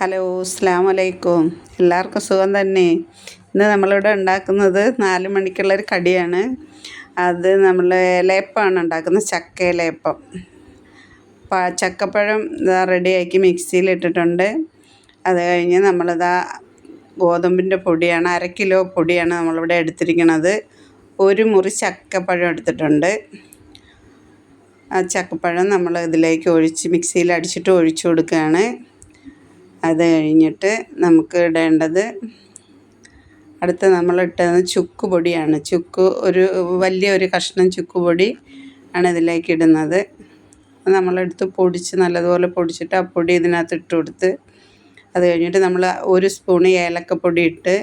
Hello അസ്സാം വലൈക്കും എല്ലാവർക്കും സുഖം തന്നെ. ഇന്ന് നമ്മളിവിടെ ഉണ്ടാക്കുന്നത് നാല് മണിക്കുള്ളൊരു കടിയാണ്. അത് നമ്മൾ ലേപ്പമാണ് ഉണ്ടാക്കുന്നത് ചക്ക ലേപ്പം. ചക്കപ്പഴം ഇതാ റെഡിയാക്കി മിക്സിയിലിട്ടിട്ടുണ്ട്. അത് കഴിഞ്ഞ് നമ്മളിതാ ഗോതമ്പിന്റെ പൊടിയാണ് അര കിലോ പൊടിയാണ് നമ്മളിവിടെ എടുത്തിരിക്കുന്നത് ഒരു മുറി ചക്കപ്പഴം എടുത്തിട്ടുണ്ട്. ആ ചക്കപ്പഴം നമ്മൾ ഇതിലേക്ക് ഒഴിച്ച് മിക്സിയിൽ അടിച്ചിട്ട് ഒഴിച്ചു കൊടുക്കുകയാണ്. അത് കഴിഞ്ഞിട്ട് നമുക്ക് ഇടേണ്ടത് അടുത്ത നമ്മൾ ഇട്ടത് ചുക്ക് പൊടിയാണ് ചുക്ക് ഒരു വലിയ ഒരു കഷ്ണം ചുക്ക് പൊടി ആണ് ഇതിലേക്ക് ഇടുന്നത്. നമ്മളെടുത്ത് പൊടിച്ച് നല്ലതുപോലെ പൊടിച്ചിട്ട് ആ പൊടി ഇതിനകത്ത് ഇട്ട് കൊടുത്ത് അത് കഴിഞ്ഞിട്ട് നമ്മൾ ഒരു സ്പൂൺ ഏലക്കപ്പൊടി ഇട്ട്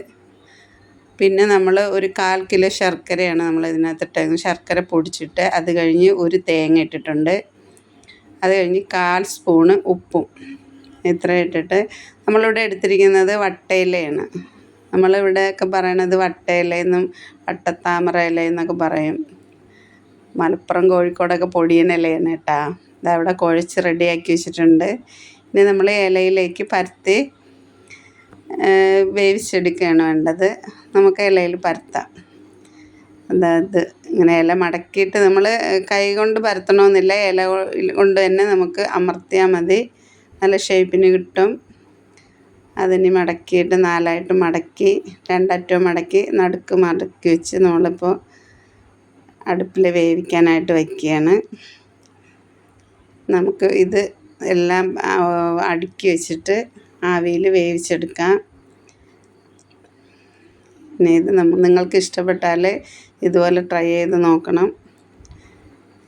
പിന്നെ നമ്മൾ ഒരു കാൽ കിലോ ശർക്കരയാണ് നമ്മൾ ഇതിനകത്ത് ഇട്ടത് ശർക്കര പൊടിച്ചിട്ട് അത് കഴിഞ്ഞ് ഒരു തേങ്ങ ഇട്ടിട്ടുണ്ട്. അത് കഴിഞ്ഞ് കാൽ സ്പൂണ് ഉപ്പും. ഇത്ര ഇട്ടിട്ട് നമ്മളിവിടെ എടുത്തിരിക്കുന്നത് വട്ടയിലയാണ്. നമ്മളിവിടെയൊക്കെ പറയണത് വട്ടയിലെന്നും വട്ടത്താമര ഇല എന്നൊക്കെ പറയും. മലപ്പുറം കോഴിക്കോടൊക്കെ പൊടിയൻ ഇലയാണ് കേട്ടാ. ഇതവിടെ കുഴച്ച് റെഡിയാക്കി വെച്ചിട്ടുണ്ട്. ഇനി നമ്മൾ ഇലയിലേക്ക് പരത്തി വേവിച്ചെടുക്കുകയാണ് വേണ്ടത്. നമുക്ക് ഇലയിൽ പരത്താം. അതായത് ഇങ്ങനെ ഇല മടക്കിയിട്ട് നമ്മൾ കൈ കൊണ്ട് പരത്തണമെന്നില്ല. ഇല കൊണ്ട് തന്നെ നമുക്ക് അമർത്തിയാൽ മതി. നല്ല ഷേപ്പിന് കിട്ടും. അതിന് മടക്കിയിട്ട് നാലായിട്ട് മടക്കി രണ്ടറ്റവും മടക്കി നടുക്ക് മടക്കി വെച്ച് നമ്മളിപ്പോൾ അടുപ്പിൽ വേവിക്കാനായിട്ട് വയ്ക്കുകയാണ് നമുക്ക് ഇത് എല്ലാം അടുക്കി വെച്ചിട്ട് ആവിയിൽ വേവിച്ചെടുക്കാം. പിന്നെ ഇത് നമ്മ നിങ്ങൾക്ക് ഇഷ്ടപ്പെട്ടാൽ ഇതുപോലെ ട്രൈ ചെയ്ത് നോക്കണം.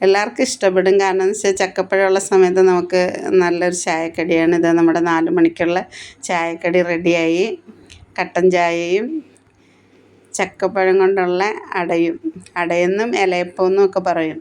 എല്ലാവർക്കും ഇഷ്ടപ്പെടും. കാരണം എന്ന് വെച്ചാൽ ചക്കപ്പഴമുള്ള സമയത്ത് നമുക്ക് നല്ലൊരു ചായക്കടിയാണ് ഇത്. നമ്മുടെ നാല് മണിക്കുള്ള ചായക്കടി റെഡിയായി. കട്ടൻ ചായയും ചക്കപ്പഴം കൊണ്ടുള്ള അടയും. അടയെന്നും ഇലയപ്പം എന്നും ഒക്കെ പറയും.